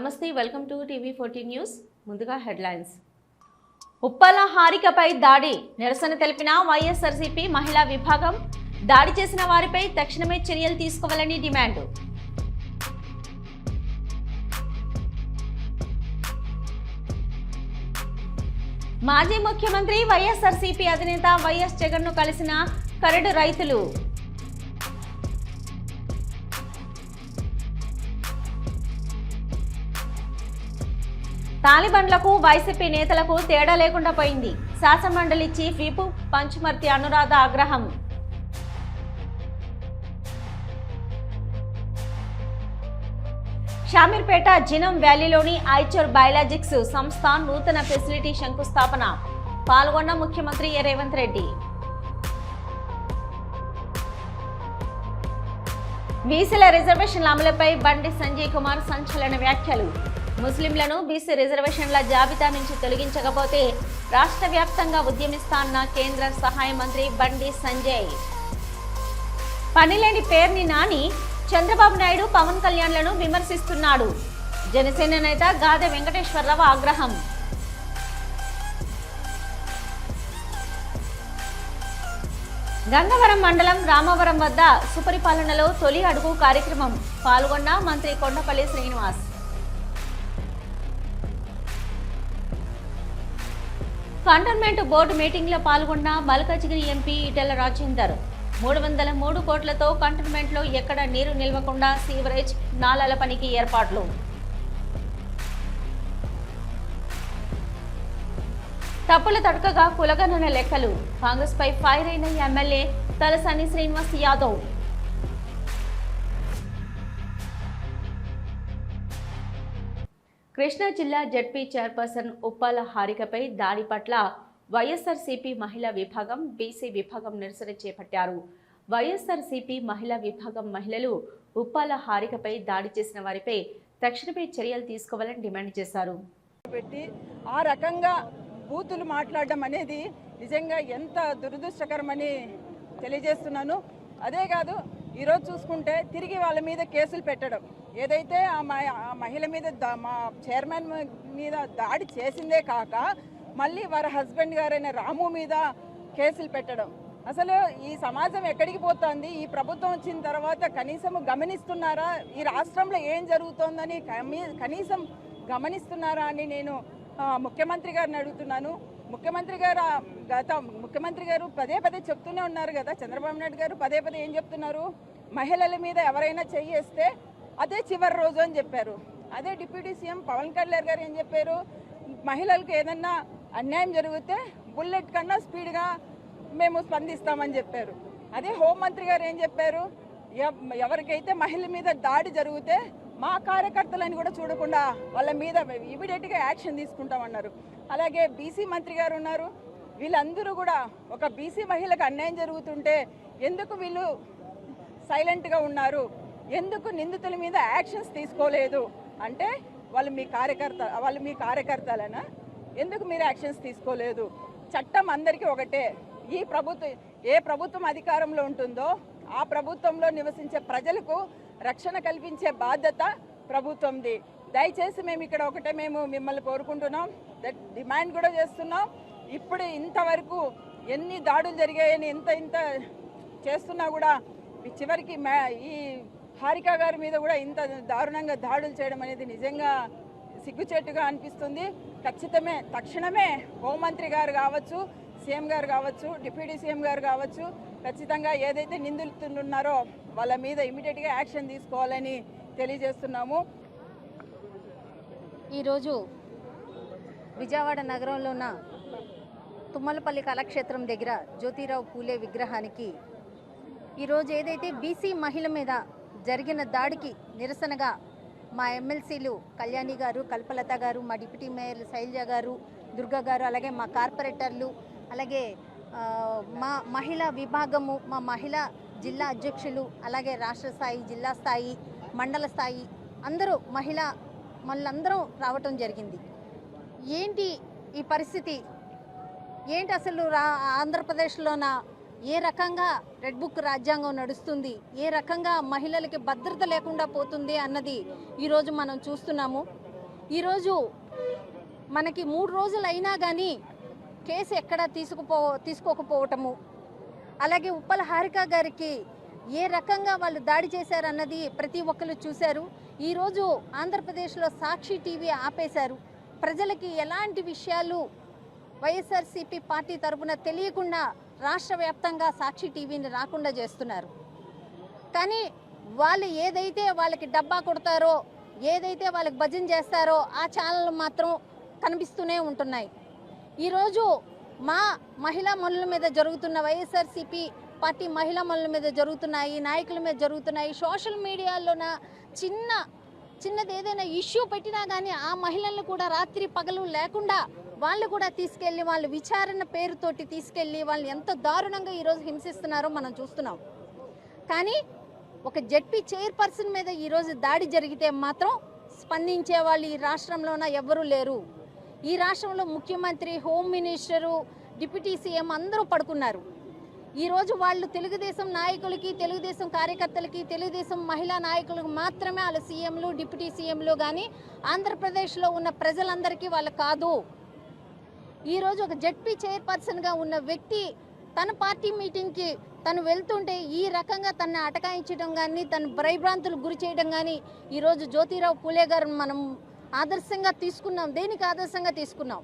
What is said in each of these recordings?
నమస్తే welcome to TV forty news. ముందుగా headlines. Uppala హారికపై దాడి. నిరసన తెలిపిన వైఎస్ఆర్సీపీ మహిళా విభాగం. దాడి చేసిన వారిపై తక్షణమే చర్యలు తీసుకోవాలని డిమాండ్. మాజీ ముఖ్యమంత్రి వైఎస్ఆర్సీపీ అధినేత వైఎస్ జగన్ను కలిసిన కరడు రైతులు. తాలిబన్లకు వైసీపీ నేతలకు తేడా లేకుండా పోయింది. శాసనమండలి చీఫ్ విపు పంచుమర్తి అనురాధ ఆగ్రహం. షామీర్పేట జినం వ్యాలీలోని ఐచర్ బయాలజిక్స్ సంస్థ నూతన ఫెసిలిటీ శంకుస్థాపన. పాల్గొన్న ముఖ్యమంత్రి రేవంత్ రెడ్డి. వీసీల రిజర్వేషన్ల అమలుపై బండి సంజయ్ కుమార్ సంచలన వ్యాఖ్యలు. ముస్లింలను బీసీ రిజర్వేషన్ల జాబితా నుంచి తొలగించకపోతే రాష్ట్ర వ్యాప్తంగా ఉద్యమిస్తాన్న కేంద్ర సహాయ మంత్రి బండి సంజయ్. పనిలేని పేర్ని నాని చంద్రబాబు నాయుడు పవన్ కళ్యాణ్లను విమర్శిస్తున్నాడు. జనసేన నేత గాదె వెంకటేశ్వరరావు ఆగ్రహం. గంగవరం మండలం రామవరం వద్ద సుపరిపాలనలో తొలి అడుగు కార్యక్రమం పాల్గొన్న మంత్రి కొండపల్లి శ్రీనివాస్. కంటోన్మెంట్ బోర్డు మీటింగ్లో పాల్గొన్న మల్కాజిగిరి ఎంపీ ఈటెల రాజేందర్. మూడు వందల మూడు కోట్లతో కంటోన్మెంట్లో ఎక్కడ నీరు నిల్వకుండా సీవరేజ్ నాలాల పనికి ఏర్పాట్లు. తప్పుల తడకగా కులగణన లెక్కలు. కాంగ్రెస్పై ఫైర్ అయిన ఎమ్మెల్యే తలసాని శ్రీనివాస్ యాదవ్. కృష్ణా జిల్లా జడ్పీ చైర్పర్సన్ ఉప్పాల హారికపై దాడి పట్ల వైఎస్ఆర్సీపీ మహిళా విభాగం బీసీ విభాగం నిరసన చేపట్టారు. వైఎస్ఆర్సీపీ మహిళా విభాగం మహిళలు ఉప్పాల హారికపై దాడి చేసిన వారిపై తక్షణమే చర్యలు తీసుకోవాలని డిమాండ్ చేశారు. పెట్టి ఆ రకంగా బూతులు మాట్లాడడం అనేది నిజంగా ఎంత దురదృష్టకరమని తెలియజేస్తున్నాను. అదే కాదు ఈరోజు చూసుకుంటే తిరిగి వాళ్ళ మీద కేసులు పెట్టడం. ఏదైతే ఆ ఆ మహిళ మీద మా చైర్మన్ మీద దాడి చేసిందే కాక మళ్ళీ వారి హస్బెండ్ గారైన రాము మీద కేసులు పెట్టడం. అసలు ఈ సమాజం ఎక్కడికి పోతుంది? ఈ ప్రభుత్వం వచ్చిన తర్వాత కనీసం గమనిస్తున్నారా? ఈ రాష్ట్రంలో ఏం జరుగుతోందని కనీసం గమనిస్తున్నారా అని నేను ముఖ్యమంత్రి గారిని అడుగుతున్నాను. ముఖ్యమంత్రి గారు గత ముఖ్యమంత్రి గారు పదే పదే చెప్తూనే ఉన్నారు కదా చంద్రబాబు నాయుడు గారు. పదే పదే ఏం చెప్తున్నారు? మహిళల మీద ఎవరైనా చెయ్యేస్తే అదే చివరి రోజు అని చెప్పారు. అదే డిప్యూటీ సీఎం పవన్ కళ్యాణ్ గారు ఏం చెప్పారు? మహిళలకు ఏదన్నా అన్యాయం జరిగితే బుల్లెట్ కన్నా స్పీడ్గా మేము స్పందిస్తామని చెప్పారు. అదే హోంమంత్రి గారు ఏం చెప్పారు? ఎవరికైతే మహిళ మీద దాడి జరిగితే మా కార్యకర్తలని కూడా చూడకుండా వాళ్ళ మీద ఇమీడియట్గా యాక్షన్ తీసుకుంటామన్నారు. అలాగే బీసీ మంత్రి గారు ఉన్నారు. వీళ్ళందరూ కూడా ఒక బీసీ మహిళకు అన్యాయం జరుగుతుంటే ఎందుకు వీళ్ళు సైలెంట్గా ఉన్నారు? ఎందుకు నిందితుల మీద యాక్షన్స్ తీసుకోలేదు? అంటే వాళ్ళు మీ కార్యకర్త వాళ్ళు మీ కార్యకర్తలనా? ఎందుకు మీరు యాక్షన్స్ తీసుకోలేదు? చట్టం అందరికీ ఒకటే. ఈ ప్రభుత్వం ఏ ప్రభుత్వం అధికారంలో ఉంటుందో ఆ ప్రభుత్వంలో నివసించే ప్రజలకు రక్షణ కల్పించే బాధ్యత ప్రభుత్వంది. దయచేసి మేము ఇక్కడ ఒకటే మేము మిమ్మల్ని కోరుకుంటున్నాం. దట్ డిమాండ్ కూడా చేస్తున్నాం. ఇప్పుడు ఇంతవరకు ఎన్ని దాడులు జరిగాయని ఇంత ఇంత చేస్తున్నా కూడా ఈ చివరికి మే- ఈ హారిక గారి మీద కూడా ఇంత దారుణంగా దాడులు చేయడం అనేది నిజంగా సిగ్గుచేటుగా అనిపిస్తుంది. ఖచ్చితమే తక్షణమే హోంమంత్రి గారు కావచ్చు సీఎం గారు కావచ్చు డిప్యూటీ సీఎం గారు కావచ్చు ఖచ్చితంగా ఏదైతే నిందితున్నారో వాళ్ళ మీద ఇమీడియట్గా యాక్షన్ తీసుకోవాలని తెలియజేస్తున్నాము. ఈరోజు విజయవాడ నగరంలో ఉన్న తుమ్మలపల్లి కళాక్షేత్రం దగ్గర జ్యోతిరావు పూలే విగ్రహానికి ఈరోజు ఏదైతే బీసీ మహిళ మీద జరిగిన దాడికి నిరసనగా మా ఎమ్మెల్సీలు కళ్యాణి గారు కల్పలత గారు మా డిప్యూటీ మేయర్ శైలజ గారు దుర్గా గారు అలాగే మా కార్పొరేటర్లు అలాగే మా మహిళా విభాగము మా మహిళా జిల్లా అధ్యక్షులు అలాగే రాష్ట్ర స్థాయి జిల్లా స్థాయి మండల స్థాయి అందరూ మహిళా మళ్ళందరం రావటం జరిగింది. ఏంటి ఈ పరిస్థితి? ఏంటి అసలు రా ఆంధ్రప్రదేశ్లోన ఏ రకంగా రెడ్ బుక్ రాజ్యాంగం నడుస్తుంది? ఏ రకంగా మహిళలకి భద్రత లేకుండా పోతుంది అన్నది ఈరోజు మనం చూస్తున్నాము. ఈరోజు మనకి మూడు రోజులు అయినా కానీ కేసు ఎక్కడా తీసుకుపో తీసుకోకపోవటము. అలాగే ఉప్పల హారిక గారికి ఏ రకంగా వాళ్ళు దాడి చేశారన్నది ప్రతి ఒక్కరు చూశారు. ఈరోజు ఆంధ్రప్రదేశ్లో సాక్షి టీవీ ఆపేశారు. ప్రజలకి ఎలాంటి విషయాలు వైఎస్ఆర్సీపీ పార్టీ తరఫున తెలియకుండా రాష్ట్ర వ్యాప్తంగా సాక్షి టీవీని రాకుండా చేస్తున్నారు. కానీ వాళ్ళు ఏదైతే వాళ్ళకి డబ్బా కొడతారో ఏదైతే వాళ్ళకి భజన చేస్తారో ఆ ఛానళ్ళు మాత్రం కనిపిస్తూనే ఉంటున్నాయి. ఈరోజు మా మహిళా మనుల మీద జరుగుతున్న వైఎస్ఆర్సీపీ పార్టీ మహిళా మనుల మీద జరుగుతున్నాయి నాయకుల మీద జరుగుతున్నాయి. సోషల్ మీడియాలోన చిన్న చిన్నది ఏదైనా ఇష్యూ పెట్టినా కానీ ఆ మహిళలను కూడా రాత్రి పగలు లేకుండా వాళ్ళు కూడా తీసుకెళ్ళి వాళ్ళు విచారణ పేరుతోటి తీసుకెళ్ళి వాళ్ళు ఎంత దారుణంగా ఈరోజు హింసిస్తున్నారో మనం చూస్తున్నాం. కానీ ఒక జడ్పీ చైర్పర్సన్ మీద ఈరోజు దాడి జరిగితే మాత్రం స్పందించే వాళ్ళు ఈ రాష్ట్రంలోన ఎవ్వరూ లేరు. ఈ రాష్ట్రంలో ముఖ్యమంత్రి హోమ్ మినిస్టరు డిప్యూటీ సీఎం అందరూ పడుకున్నారు. ఈరోజు వాళ్ళు తెలుగుదేశం నాయకులకి తెలుగుదేశం కార్యకర్తలకి తెలుగుదేశం మహిళా నాయకులకు మాత్రమే వాళ్ళ సీఎంలు డిప్యూటీ సీఎంలు కానీ ఆంధ్రప్రదేశ్లో ఉన్న ప్రజలందరికీ వాళ్ళు కాదు. ఈరోజు ఒక జడ్పీ చైర్పర్సన్గా ఉన్న వ్యక్తి తన పార్టీ మీటింగ్కి తను వెళ్తుంటే ఈ రకంగా తనని అటకాయించడం కానీ తను భ్రైభ్రాంతులు గురి చేయడం కానీ ఈరోజు జ్యోతిరావు పూలే గారు మనం ఆదర్శంగా తీసుకున్నాం. దేనికి ఆదర్శంగా తీసుకున్నాం?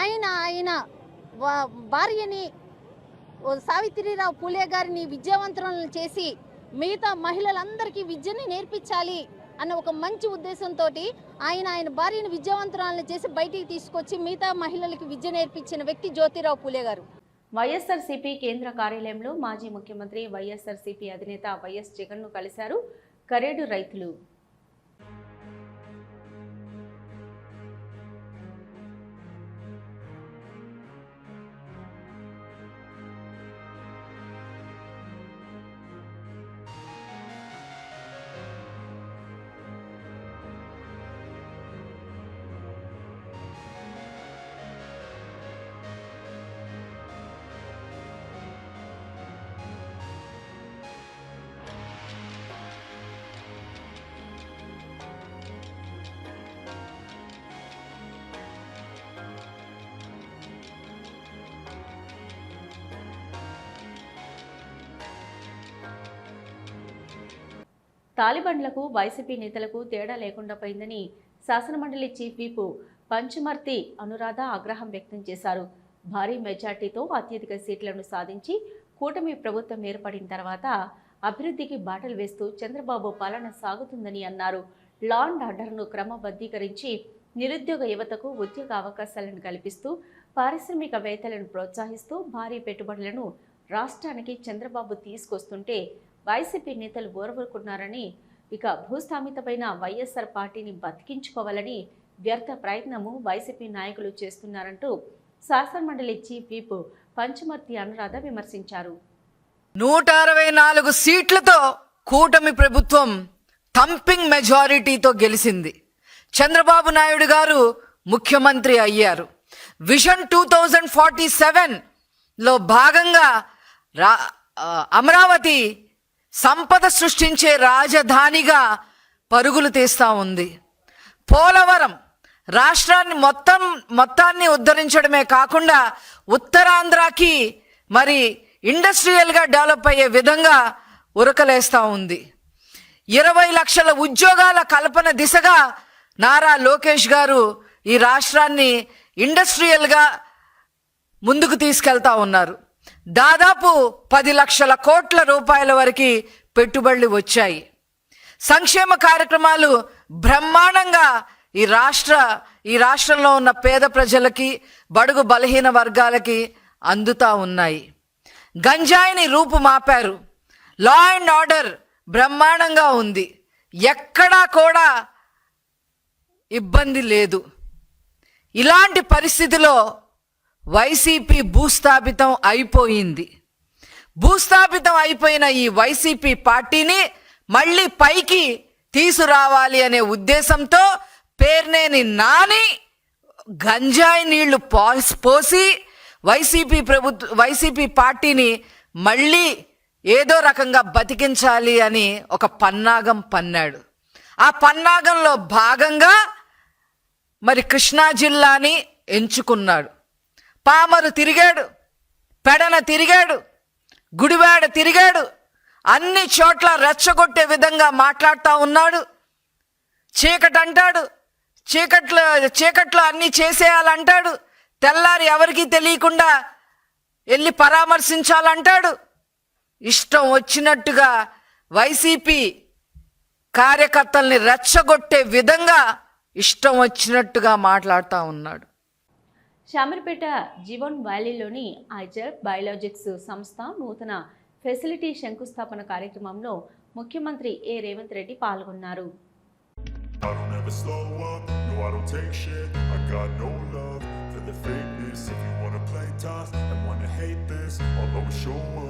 ఆయన ఆయన భార్యని సావిత్రిరావు పూలే గారిని విద్యావంతులను చేసి మిగతా మహిళలందరికీ విద్యని నేర్పించాలి. అన్న ఒక మంచి ఉద్దేశంతో ఆయన ఆయన భార్యను విద్యావంతురాలను చేసి బయటికి తీసుకొచ్చి మిగతా మహిళలకి విద్య నేర్పించిన వ్యక్తి జ్యోతిరావు పూలే గారు. వైఎస్ఆర్సీపీ కేంద్ర కార్యాలయంలో మాజీ ముఖ్యమంత్రి వైఎస్ఆర్సీపీ అధినేత వైఎస్ జగన్ను కలిశారు. కరేడు రైతులు. తాలిబన్లకు వైసీపీ నేతలకు తేడా లేకుండా పోయిందని శాసనమండలి చీఫ్ విప్ పంచుమర్తి అనురాధ ఆగ్రహం వ్యక్తం చేశారు. భారీ మెజార్టీతో అత్యధిక సీట్లను సాధించి కూటమి ప్రభుత్వం ఏర్పడిన తర్వాత అభివృద్ధికి బాటలు వేస్తూ చంద్రబాబు పాలన సాగుతుందని అన్నారు. లా అండ్ ఆర్డర్ను క్రమబద్ధీకరించి నిరుద్యోగ యువతకు ఉద్యోగ అవకాశాలను కల్పిస్తూ పారిశ్రామికవేత్తలను ప్రోత్సహిస్తూ భారీ పెట్టుబడులను రాష్ట్రానికి చంద్రబాబు తీసుకొస్తుంటే వైసీపీ నేతలు ఓర్వరుకున్నారని ఇక భూస్థాపితమైన వైఎస్ఆర్ పార్టీని బతికించుకోవాలని వ్యర్థ ప్రయత్నము వైసీపీ నాయకులు చేస్తున్నారంటూ శాసనమండలి చీఫ్ విప్ పంచమర్తి అనురాధ విమర్శించారు. నూట అరవై నాలుగు సీట్లతో కూటమి ప్రభుత్వం థంపింగ్ మెజారిటీతో గెలిచింది చంద్రబాబు నాయుడు గారు ముఖ్యమంత్రి అయ్యారు. విజన్ టూ థౌజండ్ ఫార్టీ సెవెన్లో భాగంగా రా అమరావతి సంపద సృష్టించే రాజధానిగా పరుగులు తీస్తా ఉంది. పోలవరం రాష్ట్రాన్ని మొత్తం మొత్తాన్ని ఉద్ధరించడమే కాకుండా ఉత్తరాంధ్రకి మరి ఇండస్ట్రియల్గా డెవలప్ అయ్యే విధంగా ఉరకలేస్తూ ఉంది. ఇరవై లక్షల ఉద్యోగాల కల్పన దిశగా నారా లోకేష్ గారు ఈ రాష్ట్రాన్ని ఇండస్ట్రియల్గా ముందుకు తీసుకెళ్తా ఉన్నారు. దాదాపు పది లక్షల కోట్ల రూపాయల వరకు పెట్టుబడులు వచ్చాయి. సంక్షేమ కార్యక్రమాలు బ్రహ్మాండంగా ఈ రాష్ట్ర ఈ రాష్ట్రంలో ఉన్న పేద ప్రజలకి బడుగు బలహీన వర్గాలకి అందుతా ఉన్నాయి. గంజాయిని రూపు మాపారు లా అండ్ ఆర్డర్ బ్రహ్మాండంగా ఉంది. ఎక్కడా కూడా ఇబ్బంది లేదు. ఇలాంటి పరిస్థితిలో వైసీపీ భూస్థాపితం అయిపోయింది. భూస్థాపితం అయిపోయిన ఈ వైసీపీ పార్టీని మళ్ళీ పైకి తీసుకురావాలి అనే ఉద్దేశంతో పేర్నేని నాని గంజాయి నీళ్ళు పోసి వైసీపీ ప్రభుత్వ వైసీపీ పార్టీని మళ్ళీ ఏదో రకంగా బతికించాలి అని ఒక పన్నాగం పన్నాడు. ఆ పన్నాగంలో భాగంగా మరి కృష్ణా జిల్లాని ఎంచుకున్నాడు. పామరు తిరిగాడు పెడన తిరిగాడు గుడివాడ తిరిగాడు అన్ని చోట్ల రెచ్చగొట్టే విధంగా మాట్లాడుతూ ఉన్నాడు. చీకటి అంటాడు చీకట్లో చీకట్లో అన్నీ చేసేయాలంటాడు. తెల్లారి ఎవరికీ తెలియకుండా వెళ్ళి పరామర్శించాలంటాడు. ఇష్టం వచ్చినట్టుగా వైసీపీ కార్యకర్తల్ని రెచ్చగొట్టే విధంగా ఇష్టం వచ్చినట్టుగా మాట్లాడుతూ ఉన్నాడు. శామర్పేట జీవన్ వ్యాలీలోని ఐజర్ బయోలాజిక్స్ సంస్థ నూతన ఫెసిలిటీ శంకుస్థాపన కార్యక్రమంలో ముఖ్యమంత్రి ఏ రేవంత్ రెడ్డి పాల్గొన్నారు I don't ever slow up, no I don't take shit I got no love for the fakeness If you wanna play tough and wanna hate this I'll always show up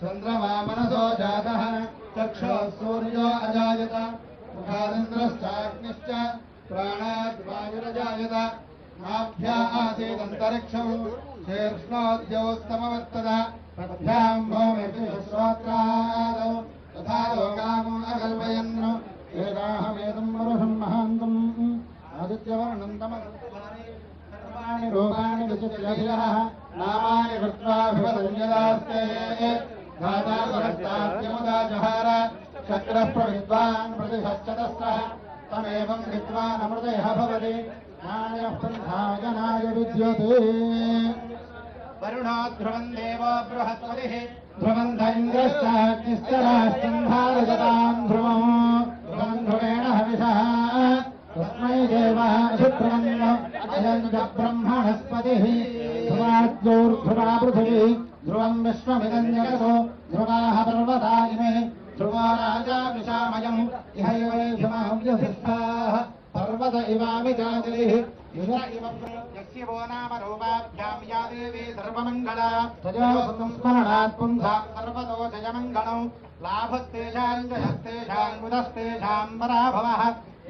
చంద్ర वरुणो देव बृहस्पतिः ध्रुवम् धैन्द्रश्चाग्निश्चराश्चन्धारजताम् ध्रुवम् ध्रुवम् ध्रुवेण हविषः। तस्मै देवः च ब्रह्मणस्पतिः। ध्रुवाद्योर्ध्रुवा पृथिवी। ध्रुवम् विश्वमिदम् ध्रुवाः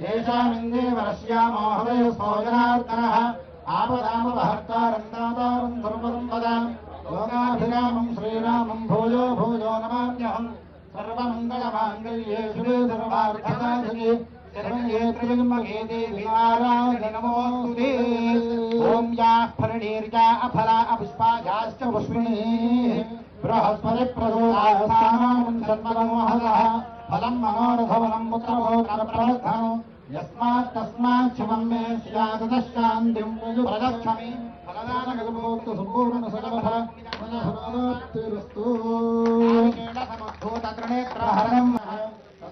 येषामिन्देवरस्यामो हवै भोजनार्दनः आपदामपहर्तारम् दातारम् सर्वम् वदाम् लोकाभिरामम् श्रीरामम् भूयो भूयो नमाम्यहम् सर्वमङ्गलमाङ्गल्ये शिवे सर्वार्थसाधिके शरण्ये त्रिजन्मगे देवी नारायणि नमोऽस्तुते ॐ याः फरणीर्या अफला अपुष्पायाश्च पुष्पिणीः बृहस्पतिप्रसूदास्थानाम् सन्मनोहरः फलम् मनोरथवनम् पुत्रभोत्रप्रवर्धनम् यस्मात् तस्मात् शिवम् मे स्यादशान्तिम् प्रदक्षमि फलदानगतभोक्तु सम्पूर्ण सकलफल मनोहरोक्तिरस्तु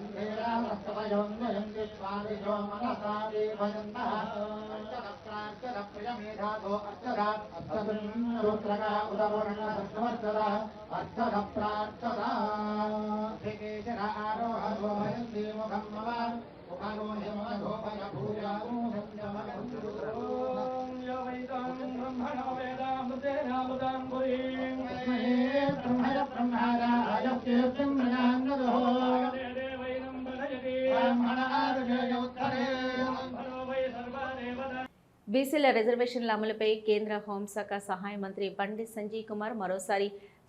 समुद्भूतत्रिनेत्रहरणम् सन्धेरामस्तवयोन्नयन्ति स्वादिजो मनसा देवयन्तः अर्चदप्रार्चदप्रियमेधातो अर्चदा अर्चदरुद्रगा उदवर्णसत्वर्चदा अर्चदप्रार्चदा श्रीकेशर आरोहतो भयन्ति मुखम् मम బీసీల రిజర్వేషన్ల అమలుపై కేంద్ర హోంశాఖ సహాయ మంత్రి బండి సంజయ్ కుమార్ మరోసారి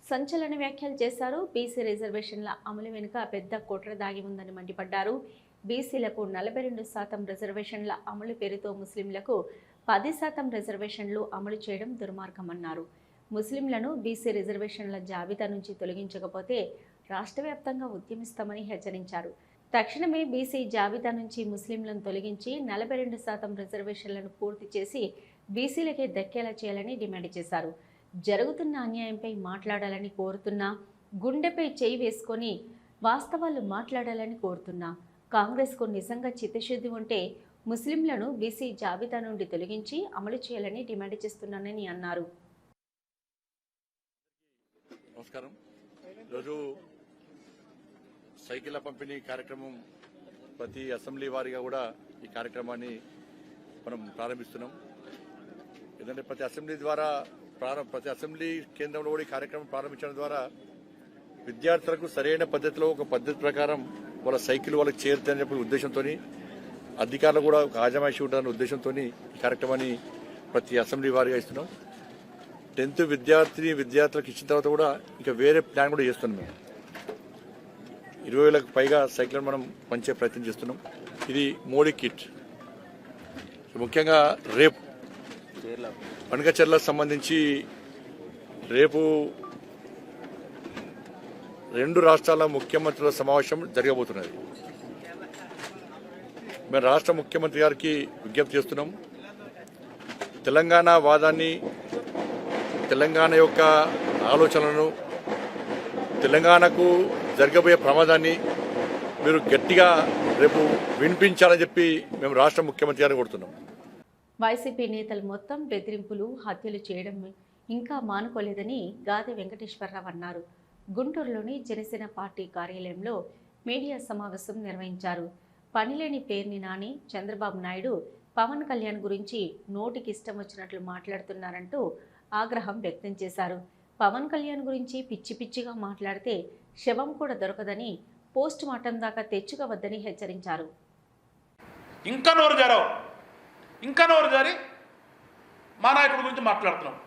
సంచలన వ్యాఖ్యలు చేశారు. బీసీ రిజర్వేషన్ల అమలు వెనుక పెద్ద కుట్ర దాగి ఉందని మండిపడ్డారు. బీసీలకు నలభై రెండు శాతం రిజర్వేషన్ల అమలు పేరుతో ముస్లింలకు పది శాతం రిజర్వేషన్లు అమలు చేయడం దుర్మార్గమన్నారు. ముస్లింలను బీసీ రిజర్వేషన్ల జాబితా నుంచి తొలగించకపోతే రాష్ట్ర వ్యాప్తంగా ఉద్యమిస్తామని హెచ్చరించారు. తక్షణమే బీసీ జాబితా నుంచి ముస్లింలను తొలగించి నలభై రెండు శాతం రిజర్వేషన్లను పూర్తి చేసి బీసీలకే దక్కేలా చేయాలని డిమాండ్ చేశారు. జరుగుతున్న అన్యాయంపై మాట్లాడాలని కోరుతున్నా గుండెపై చేయి వేసుకొని వాస్తవాలు మాట్లాడాలని కోరుతున్నా కాంగ్రెస్కు నిజంగా చిత్తశుద్ధి ఉంటే ముస్లింలను బీసీ జాబితా నుండి తొలగించి అమలు చేయాలని డిమాండ్ చేస్తున్నానని అన్నారు. నమస్కారం. ఈరోజు సైకిళ్ళ పంపిణీ కార్యక్రమం ప్రతి అసెంబ్లీ వారిగా కూడా ఈ కార్యక్రమాన్ని మనం ప్రారంభిస్తున్నాం. ఎందుకంటే ప్రతి అసెంబ్లీ ద్వారా ప్రారం ప్రతి అసెంబ్లీ కేంద్రంలో కూడా ఈ కార్యక్రమం ప్రారంభించడం ద్వారా విద్యార్థులకు సరైన పద్ధతిలో ఒక పద్ధతి ప్రకారం వాళ్ళ సైకిల్ వాళ్ళకి చేరుతాయని చెప్పే ఉద్దేశంతో అధికారులు కూడా ఒక ఆజమాయిషి ఉండాలనే ఉద్దేశంతో ఈ కార్యక్రమాన్ని ప్రతి అసెంబ్లీ వారిగా ఇస్తున్నాం. టెన్త్ విద్యార్థిని విద్యార్థులకు ఇచ్చిన తర్వాత కూడా ఇంకా వేరే ప్లాన్ కూడా చేస్తున్నాం మేము. ఇరవై వేలకు పైగా సైకిల్ మనం పంచే ప్రయత్నం చేస్తున్నాం. ఇది మోడీ కిట్. ముఖ్యంగా రేపు. పనకచెర్లకు సంబంధించి రేపు రెండు రాష్ట్రాల ముఖ్యమంత్రుల సమావేశం జరగబోతున్నది. మేము రాష్ట్ర ముఖ్యమంత్రి గారికి విజ్ఞప్తి చేస్తున్నాం. తెలంగాణ వాదాన్ని తెలంగాణ యొక్క ఆలోచనలను తెలంగాణకు జరగబోయే ప్రమాదాన్ని మీరు గట్టిగా రేపు వినిపించాలని చెప్పి మేము రాష్ట్ర ముఖ్యమంత్రి గారిని కోరుతున్నాం. వైసీపీ నేతలు మొత్తం బెదిరింపులు హత్యలు చేయడం ఇంకా మానుకోలేదని గాదె వెంకటేశ్వరరావు అన్నారు. గుంటూరులోని జనసేన పార్టీ కార్యాలయంలో మీడియా సమావేశం నిర్వహించారు. పనిలేని పేర్ని నాని చంద్రబాబు నాయుడు పవన్ కళ్యాణ్ గురించి నోటికి ఇష్టం వచ్చినట్లు మాట్లాడుతున్నారంటూ ఆగ్రహం వ్యక్తం చేశారు. పవన్ కళ్యాణ్ గురించి పిచ్చి పిచ్చిగా మాట్లాడితే శవం కూడా దొరకదని పోస్ట్ మార్టం దాకా తెచ్చుకోవద్దని హెచ్చరించారు. ఇంకా నోరు జారావు. ఇంకా నోరు జారి మా నాయకుడి గురించి మాట్లాడుతున్నావు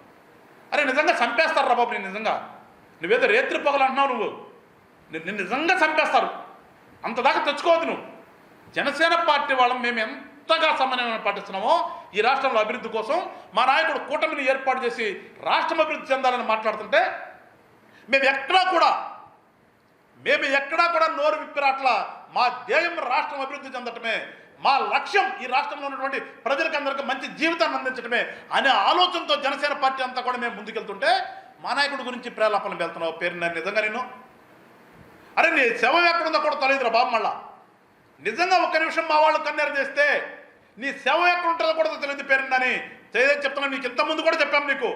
అరే నిజంగా చంపేస్తారు రా బాబు నేను నిజంగా? నువ్వేదో రేత్రి పొగలు అంటున్నావు నువ్వు. నిన్ను నిన్ను నిజంగా చంపేస్తారు. అంతదాకా తెచ్చుకోవద్దు నువ్వు. జనసేన పార్టీ వాళ్ళం మేము ఎంతగా సమన్వయం పాటిస్తున్నామో ఈ రాష్ట్రంలో అభివృద్ధి కోసం మా నాయకుడు కూటమిని ఏర్పాటు చేసి రాష్ట్రం అభివృద్ధి చెందాలని మాట్లాడుతుంటే మేము ఎక్కడా కూడా మేము ఎక్కడా కూడా నోరు విప్పిరాట్ల మా ధ్యేయం రాష్ట్రం అభివృద్ధి చెందటమే మా లక్ష్యం ఈ రాష్ట్రంలో ఉన్నటువంటి ప్రజలకందరికీ మంచి జీవితాన్ని అందించడమే అనే ఆలోచనతో జనసేన పార్టీ అంతా కూడా మేము ముందుకెళ్తుంటే మా నాయకుడి గురించి ప్రేలాపన వెళ్తున్నావు పేరు నేను నిజంగా నేను అరే నీ శవం ఎక్కడుందో కూడా తెలియదురా బాబు మళ్ళా. నిజంగా ఒక్క నిమిషం మా వాళ్ళు కన్నెర చేస్తే నీ శవం ఎక్కడ ఉంటుందో కూడా తెలియదు పేరుందని చేయలేదు చెప్తున్నా నీకు ఇంత ముందు కూడా చెప్పాం నీకు.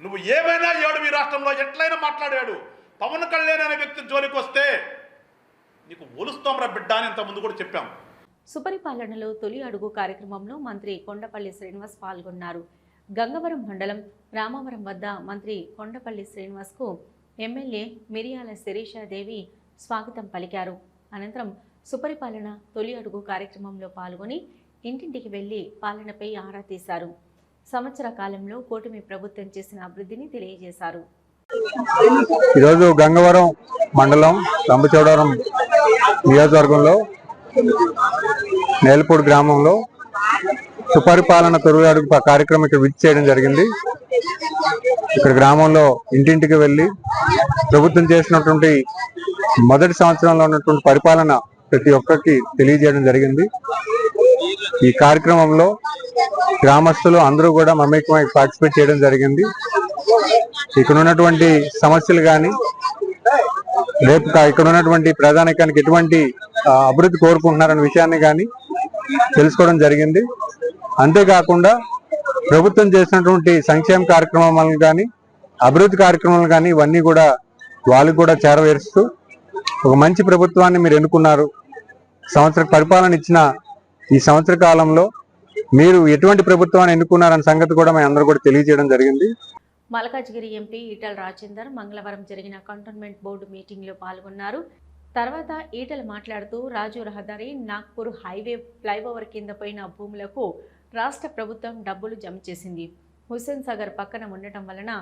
నువ్వు ఏమైనా ఏడు ఈ రాష్ట్రంలో ఎట్లయినా మాట్లాడాడు. పవన్ కళ్యాణ్ అనే వ్యక్తి జోలికి వస్తే నీకు ఒలుస్తాం రా బిడ్డ అని ఇంతకుముందు కూడా చెప్పాం. సుపరిపాలనలో తొలి అడుగు కార్యక్రమంలో మంత్రి కొండపల్లి శ్రీనివాస్ పాల్గొన్నారు. గంగవరం మండలం రామవరం వద్ద మంత్రి కొండపల్లి శ్రీనివాస్కు ఎమ్మెల్యే మిరియాల శిరీషాదేవి స్వాగతం పలికారు. అనంతరం సుపరిపాలన తొలి అడుగు కార్యక్రమంలో పాల్గొని ఇంటింటికి వెళ్ళి పాలనపై ఆరా తీశారు. సంవత్సర కాలంలో కూటమి ప్రభుత్వం చేసిన అభివృద్ధిని తెలియజేశారు. ఈరోజు గంగవరం మండలం రంపచోడవరం నియోజకవర్గంలో నేలపూడి గ్రామంలో సుపరిపాలన తొలి అడుగు కార్యక్రమం ఇక్కడ విచ్ చేయడం జరిగింది. ఇక్కడ గ్రామంలో ఇంటింటికి వెళ్ళి ప్రభుత్వం చేసినటువంటి మొదటి సంవత్సరంలో ఉన్నటువంటి పరిపాలన ప్రతి ఒక్కరికి తెలియజేయడం జరిగింది. ఈ కార్యక్రమంలో గ్రామస్తులు అందరూ కూడా మమేకమై పార్టిసిపేట్ చేయడం జరిగింది. ఇక్కడ ఉన్నటువంటి సమస్యలు కానీ రేపు ఇక్కడ ఉన్నటువంటి ప్రధానికానికి ఎటువంటి అభివృద్ధి కోరుకుంటున్నారనే విషయాన్ని కానీ తెలుసుకోవడం జరిగింది. అంతేకాకుండా ప్రభుత్వం చేసినటువంటి సంక్షేమ కార్యక్రమాలను కానీ అభివృద్ధి కార్యక్రమాలు కానీ ఇవన్నీ కూడా వాళ్ళు కూడా చేరవేరుస్తూ ఒక మంచి ప్రభుత్వాన్ని మీరు ఎన్నుకున్నారు. సంవత్సర పరిపాలన ఇచ్చిన ఈ సంవత్సర కాలంలో మీరు ఎటువంటి ప్రభుత్వాన్ని ఎన్నుకున్నారన్న సంగతి కూడా మేము అందరూ కూడా తెలియజేయడం జరిగింది. మల్కాజ్గిరి ఎంపీ ఈటల రాజేందర్ మంగళవారం జరిగిన కంటోన్మెంట్ బోర్డు మీటింగ్లో పాల్గొన్నారు. తర్వాత ఈటలు మాట్లాడుతూ రాజు రహదారి నాగ్పూర్ హైవే ఫ్లైఓవర్ కింద పోయిన భూములకు రాష్ట్ర ప్రభుత్వం డబ్బులు జమ చేసింది. హుస్సేన్ సాగర్ పక్కన ఉండటం వలన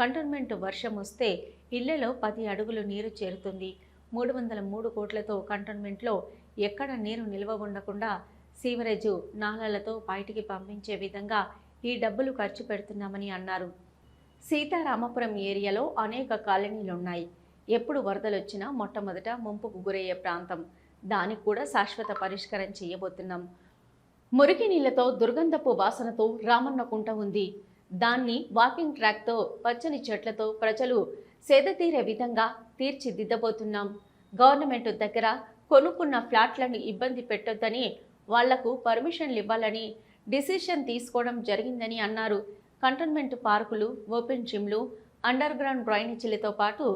కంటోన్మెంట్ వర్షం వస్తే ఇళ్ళలో పది అడుగులు నీరు చేరుతుంది. మూడు వందల మూడు కోట్లతో కంటోన్మెంట్లో ఎక్కడ నీరు నిల్వ ఉండకుండా సీవరేజు నాలాలతో బయటికి పంపించే విధంగా ఈ డబ్బులు ఖర్చు పెడుతున్నామని అన్నారు. సీతారామపురం ఏరియాలో అనేక కాలనీలు ఉన్నాయి ఎప్పుడు వరదలు వచ్చినా మొట్టమొదట ముంపుకు గురయ్యే ప్రాంతం. దానికి కూడా శాశ్వత పరిష్కారం చేయబోతున్నాం. మురికి నీళ్ళతో దుర్గంధపు వాసనతో రామన్న కుంట ఉంది. దాన్ని వాకింగ్ ట్రాక్తో పచ్చని చెట్లతో ప్రజలు సేదతీరే విధంగా తీర్చిదిద్దబోతున్నాం. గవర్నమెంట్ దగ్గర కొనుక్కున్న ఫ్లాట్లను ఇబ్బంది పెట్టొద్దని వాళ్ళకు పర్మిషన్లు ఇవ్వాలని డిసిషన్ తీసుకోవడం జరిగిందని అన్నారు. కంటోన్మెంట్ పార్కులు ఓపెన్ జిమ్లు అండర్ గ్రౌండ్ డ్రైనేజీలతో పాటు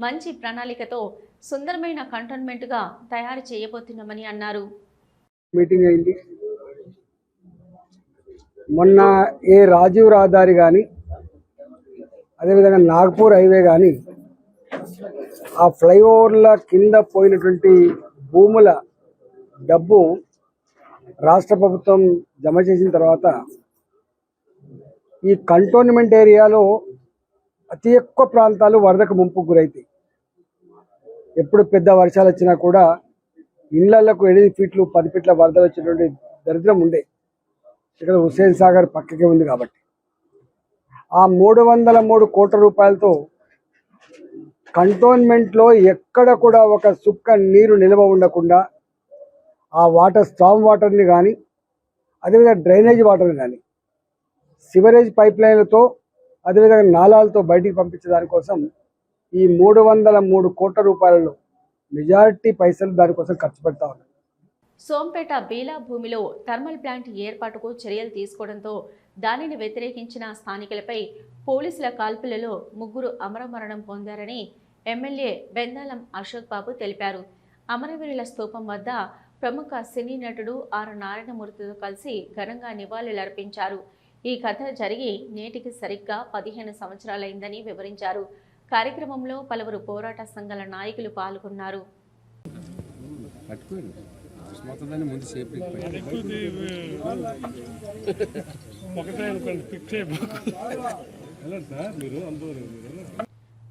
మంచి ప్రణాళికతో సుందరమైన కంటోన్మెంట్గా తయారు చేయబోతున్నామని అన్నారు. మీటింగ్ అయింది. మొన్న ఏ రాజీవ్ రహదారి కానీ అదేవిధంగా నాగ్పూర్ హైవే కానీ ఆ ఫ్లైఓవర్ల కింద పోయినటువంటి భూముల డబ్బు రాష్ట్ర ప్రభుత్వం జమ చేసిన తర్వాత ఈ కంటోన్మెంట్ ఏరియాలో అతి ఎక్కువ ప్రాంతాలు వరదకు ముంపుకు గురవుతాయి ఎప్పుడు పెద్ద వర్షాలు వచ్చినా కూడా ఇళ్ళకు ఎనిమిది ఫీట్లు పది ఫీట్ల వరదలు వచ్చినటువంటి దరిద్రం ఉండే. ఇక్కడ హుస్సేన్ సాగర్ పక్కకే ఉంది కాబట్టి. ఆ మూడు వందల మూడు కోట్ల రూపాయలతో కంటోన్మెంట్లో ఎక్కడ కూడా ఒక సుక్క నీరు నిల్వ ఉండకుండా ఆ వాటర్ స్టామ్ వాటర్ని కానీ అదేవిధంగా డ్రైనేజ్ వాటర్ని కానీ సివరేజ్ పైప్ లైన్లతో అదేవిధంగా నాళాలతో బయటికి పంపించే దానికోసం ఈ మూడు వందల మూడు కోట్ల రూపాయలలో మెజారిటీ పైసలు దానికోసం ఖర్చు పెడతా ఉన్నారు సోంపేట బీలా భూమిలో థర్మల్ ప్లాంట్ ఏర్పాటుకు చర్యలు తీసుకోవడంతో దానిని వ్యతిరేకించిన స్థానికులపై పోలీసుల కాల్పులలో ముగ్గురు అమరమరణం పొందారని ఎమ్మెల్యే బెందాలం అశోక్ బాబు తెలిపారు. అమరవీరుల స్తూపం వద్ద ప్రముఖ సినీ నటుడు ఆర్ నారాయణమూర్తితో కలిసి ఘనంగా నివాళులర్పించారు. ఈ కథ జరిగి నేటికి సరిగ్గా పదిహేను సంవత్సరాలైందని వివరించారు. కార్యక్రమంలో పలువురు పోరాట సంఘాల నాయకులు పాల్గొన్నారు.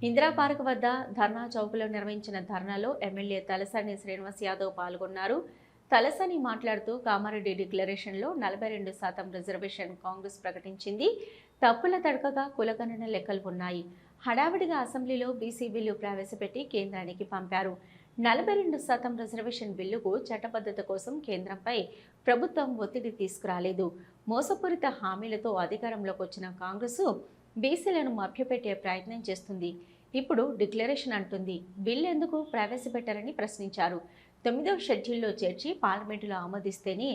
ఇందిరా పార్క్ వద్ద ధర్నా చౌక్లో నిర్వహించిన ధర్నాలో ఎమ్మెల్యే తలసాని శ్రీనివాస్ యాదవ్ పాల్గొన్నారు. తలసాని మాట్లాడుతూ కామారెడ్డి డిక్లరేషన్లో నలభై రెండు శాతం రిజర్వేషన్ కాంగ్రెస్ ప్రకటించింది. తప్పుల తడకగా కులగణన లెక్కలు ఉన్నాయి. హడావిడిగా అసెంబ్లీలో బీసీ బిల్లు ప్రవేశపెట్టి కేంద్రానికి పంపారు. నలభై రెండు శాతం రిజర్వేషన్ బిల్లుకు చట్టబద్ధత కోసం కేంద్రంపై ప్రభుత్వం ఒత్తిడి తీసుకురాలేదు. మోసపూరిత హామీలతో అధికారంలోకి వచ్చిన కాంగ్రెస్ బీసీలను మభ్యపెట్టే ప్రయత్నం చేస్తుంది. ఇప్పుడు డిక్లరేషన్ అంటుంది. బిల్ ఎందుకు ప్రవేశపెట్టారని ప్రశ్నించారు. తొమ్మిదవ షెడ్యూల్లో చేర్చి పార్లమెంటులో ఆమోదిస్తేనే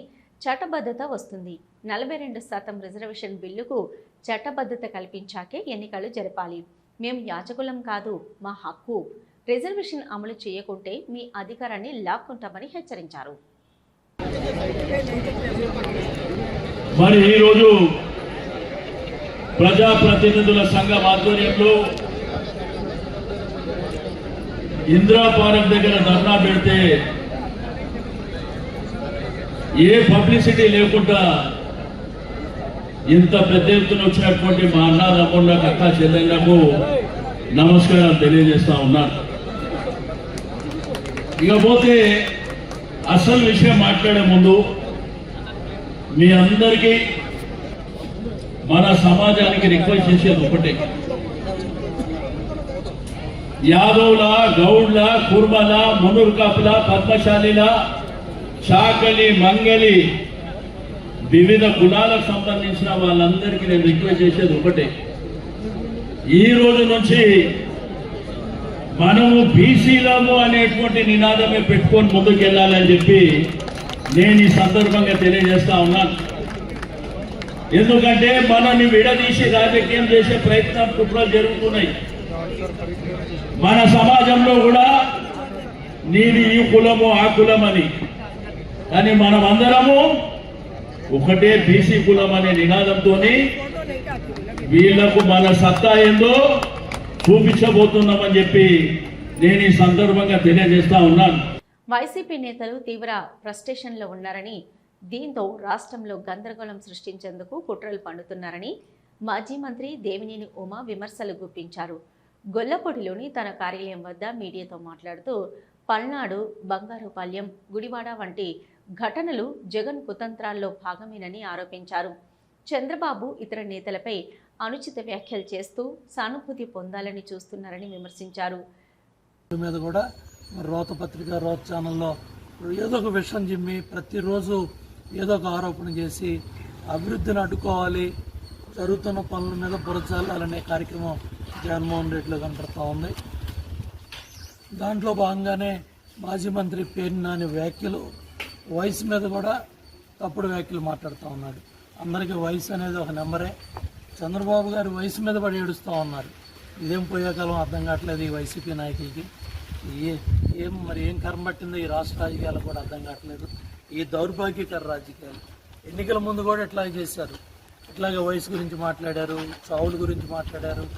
చట్టబద్ధత వస్తుంది. నలభై రెండు శాతం రిజర్వేషన్ బిల్లుకు చట్టబద్ధత కల్పించాకే ఎన్నికలు జరపాలి. మేము యాచకులం కాదు మా హక్కు. రిజర్వేషన్ అమలు చేయకుంటే మీ అధికారాన్ని లాక్కుంటామని హెచ్చరించారు. మరి ఈరోజు ప్రజాప్రతినిధుల సంఘం ఆధ్వర్యంలో ఇందిరా పార్క్ దగ్గర ధర్నా పెడితే ఏ పబ్లిసిటీ లేకుండా ఇంత పెద్ద ఎత్తున వచ్చినటువంటి మా అన్న తమ్ముళ్ళకు అక్క చెల్లెళ్ళకు నమస్కారం తెలియజేస్తా ఉన్నాను ఇకపోతే అసలు విషయం మాట్లాడే ముందు మీ అందరికీ మన సమాజానికి రిక్వెస్ట్ చేసేది ఒకటే. యాదవుల గౌడ్ల కుర్మల మునుర్కాపుల కాపుల చాకలి మంగలి వివిధ కులాలకు సంబంధించిన వాళ్ళందరికీ నేను రిక్వెస్ట్ చేసేది ఒకటే. ఈ రోజు నుంచి మనము బీసీలము అనేటువంటి నినాదమే పెట్టుకొని ముందుకు వెళ్ళాలని చెప్పి నేను ఈ సందర్భంగా తెలియజేస్తా ఉన్నాను ఎందుకంటే మనల్ని విడదీసి రాజకీయం చేసే ప్రయత్నం కుట్రలు జరుగుతున్నాయి. మన సమాజంలో కూడా నీది ఈ కులము ఆ కులం అని కానీ మనం అందరము ఒకటే బీసీ కులం అనే నినాదంతో వీళ్ళకు మన సత్తా ఏందో చూపించబోతున్నామని చెప్పి నేను ఈ సందర్భంగా తెలియజేస్తా ఉన్నాను. వైసీపీ నేతలు తీవ్ర ఫ్రస్ట్రేషన్లో ఉన్నారని దీంతో రాష్ట్రంలో గందరగోళం సృష్టించేందుకు కుట్రలు పండుతున్నారని మాజీ మంత్రి దేవినేని ఉమా విమర్శలు గుప్పించారు. గొల్లపొడిలోని తన కార్యాలయం వద్ద మీడియాతో మాట్లాడుతూ పల్నాడు బంగారుపాల్యం గుడివాడ వంటి ఘటనలు జగన్ కుతంత్రాల్లో భాగమేనని ఆరోపించారు. చంద్రబాబు ఇతర నేతలపై అనుచిత వ్యాఖ్యలు చేస్తూ సానుభూతి పొందాలని చూస్తున్నారని విమర్శించారు. మీద కూడా రోత పత్రిక రోత ఛానల్లో ఏదో ఒక విషయం జిమ్మి ప్రతిరోజు ఏదో ఒక ఆరోపణ చేసి అభివృద్ధిని అడ్డుకోవాలి జరుగుతున్న పనుల మీద బురచాలనే కార్యక్రమం జగన్మోహన్ రెడ్డిలో కనపడతా ఉంది. దాంట్లో భాగంగానే మాజీ మంత్రి పేరు నాని వ్యాఖ్యలు వయసు మీద కూడా తప్పుడు వ్యాఖ్యలు మాట్లాడుతూ ఉన్నాడు. అందరికీ వయసు అనేది ఒక నెంబరే. చంద్రబాబు గారి వయసు మీద పడి ఏడుస్తూ ఉన్నారు. ఇదేం పోయే కాలం అర్థం కావట్లేదు ఈ వైసీపీ నాయకుడికి ఏ ఏం మరి ఏం కర్మ పట్టిందో ఈ రాష్ట్ర రాజకీయాలు కూడా అర్థం కావట్లేదు. ఈ దౌర్భాగ్యకర రాజకీయాలు. ఎన్నికల ముందు కూడా ఇట్లాగే చేశారు. ఇట్లాగే వయసు గురించి మాట్లాడారు చావుల గురించి మాట్లాడారు.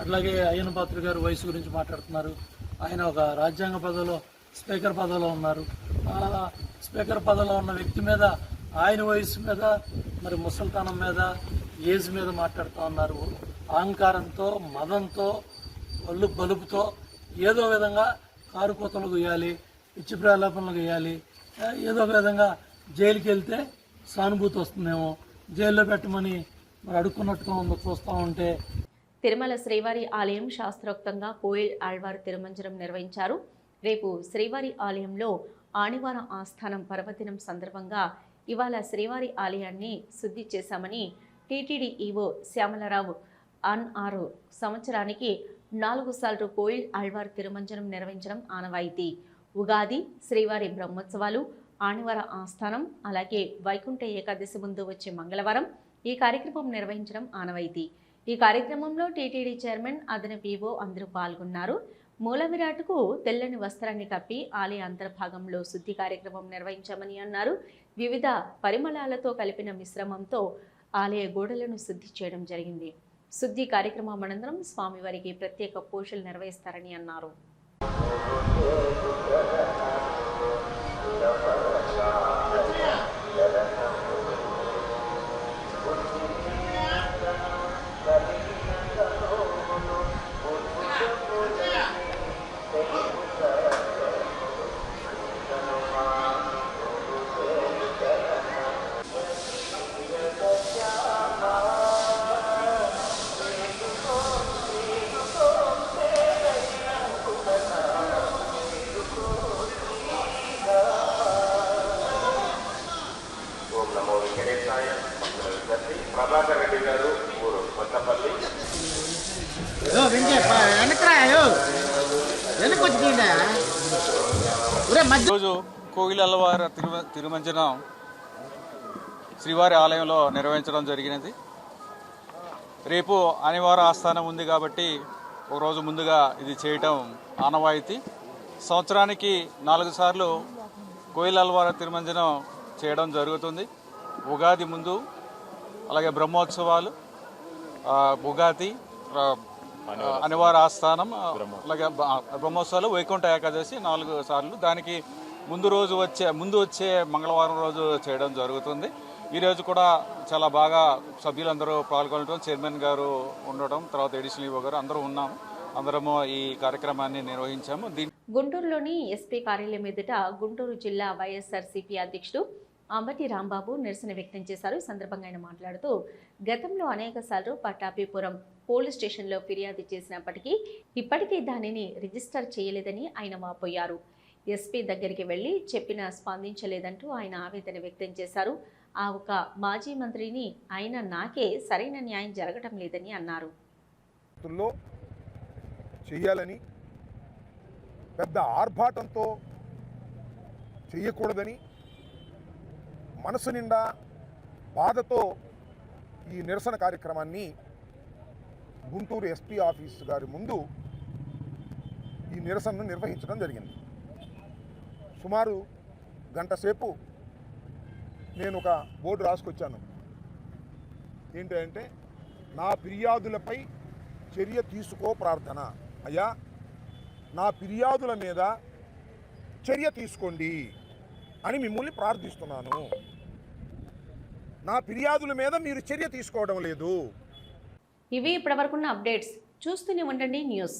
అట్లాగే అయ్యన పాత్ర గారు వయసు గురించి మాట్లాడుతున్నారు. ఆయన ఒక రాజ్యాంగ పదవిలో స్పీకర్ పదవిలో ఉన్నారు. స్పీకర్ పదవిలో ఉన్న వ్యక్తి మీద ఆయన వయసు మీద మరి ముసల్తనం మీద ఏజ్ మీద మాట్లాడుతూ ఉన్నారు. అహంకారంతో మదంతో ఒళ్ళు బలుపుతో ఏదో విధంగా కారు కోతలు పిచ్చి ప్రలాపనలు గుయ్యాలి. ఏదో విధంగా జైలుకి వెళ్తే సానుభూతి వస్తుందేమో. జైల్లో పెట్టమని మరి అడుక్కున్నట్టుగా ఉందో చూస్తూ ఉంటే. తిరుమల శ్రీవారి ఆలయం శాస్త్రోక్తంగా కోయిల్ ఆళ్వారు తిరుమంజనం నిర్వహించారు. రేపు శ్రీవారి ఆలయంలో ఆనివారం ఆస్థానం పర్వదినం సందర్భంగా ఇవాళ శ్రీవారి ఆలయాన్ని శుద్ధి చేశామని టీటీడీ ఈవో శ్యామలరావు అన్ ఆరు సంవత్సరానికి నాలుగు సార్లు కోయిల్ ఆళ్వార్ తిరుమంజనం నిర్వహించడం ఆనవాయితీ. ఉగాది శ్రీవారి బ్రహ్మోత్సవాలు ఆనివార ఆస్థానం అలాగే వైకుంఠ ఏకాదశి ముందు వచ్చే మంగళవారం ఈ కార్యక్రమం నిర్వహించడం ఆనవాయితీ. ఈ కార్యక్రమంలో టీటీడీ చైర్మన్ అదనపు ఈవో అందరూ పాల్గొన్నారు. మూల విరాట్కు తెల్లని వస్త్రాన్ని కప్పి ఆలయ అంతర్భాగంలో శుద్ధి కార్యక్రమం నిర్వహించామని అన్నారు. వివిధ పరిమళాలతో కలిపిన మిశ్రమంతో ఆలయ గోడలను శుద్ధి చేయడం జరిగింది. శుద్ధి కార్యక్రమం అనంతరం స్వామివారికి ప్రత్యేక పూజలు నిర్వహిస్తారని అన్నారు. ఈరోజు కోగిలల్లవారి తిరుమ తిరుమంజనం శ్రీవారి ఆలయంలో నిర్వహించడం జరిగినది. రేపు అనివార ఆస్థానం ఉంది కాబట్టి ఒకరోజు ముందుగా ఇది చేయటం ఆనవాయితీ. సంవత్సరానికి నాలుగు సార్లు కోయిలల్వార తిరుమంజనం చేయడం జరుగుతుంది. ఉగాది ముందు అలాగే బ్రహ్మోత్సవాలు ఉగాది అనివార ఆస్థానం అలాగే బ్రహ్మోత్సవాలు వైకుంఠ ఏకాదశి నాలుగు సార్లు. దానికి ముందు రోజు వచ్చే ముందు వచ్చే మంగళవారం రోజు చేయడం జరుగుతుంది. ఈ రోజు కూడా చాలా బాగా సభ్యులందరూ పాల్గొనడం చైర్మన్ గారు ఉండడం తర్వాత ఎడిషనల్ ఈవో గారు అందరూ ఉన్నాము. అందరము ఈ కార్యక్రమాన్ని నిర్వహించాము. దీని గుంటూరులోని ఎస్పీ కార్యాలయం ఎదుట గుంటూరు జిల్లా వైఎస్ఆర్సీపీ అధ్యక్షుడు అంబటి రాంబాబు నిరసన వ్యక్తం చేశారు. ఈ సందర్భంగా ఆయన మాట్లాడుతూ గతంలో అనేక సార్లు పట్టాభిపురం పోలీస్ స్టేషన్లో ఫిర్యాదు చేసినప్పటికీ ఇప్పటికీ దానిని రిజిస్టర్ చేయలేదని ఆయన వాపోయారు ఎస్పీ దగ్గరికి వెళ్ళి చెప్పినా స్పందించలేదంటూ ఆయన ఆవేదన వ్యక్తం చేశారు. ఆ ఒక మాజీ మంత్రిని ఆయన నాకే సరైన న్యాయం జరగటం లేదని అన్నారు. చేయాలని పెద్ద ఆర్భాటంతో చేయకూడదని మనసు నిండా బాధతో ఈ నిరసన కార్యక్రమాన్ని గుంటూరు ఎస్పీ ఆఫీస్ గారి ముందు ఈ నిరసనను నిర్వహించడం జరిగింది. సుమారు గంట సేపు నేను ఒక బోర్డు రాసుకొచ్చాను. ఏంటంటే నా ఫిర్యాదులపై చర్య తీసుకో ప్రార్థన. అయ్యా నా ఫిర్యాదుల మీద చర్య తీసుకోండి అని మిమ్మల్ని ప్రార్థిస్తున్నాను. నా ఫిర్యాదుల మీద మీరు చర్య తీసుకోవడం లేదు. ఇవి ఇప్పటివరకున్న అప్డేట్స్. చూస్తూనే ఉండండి న్యూస్.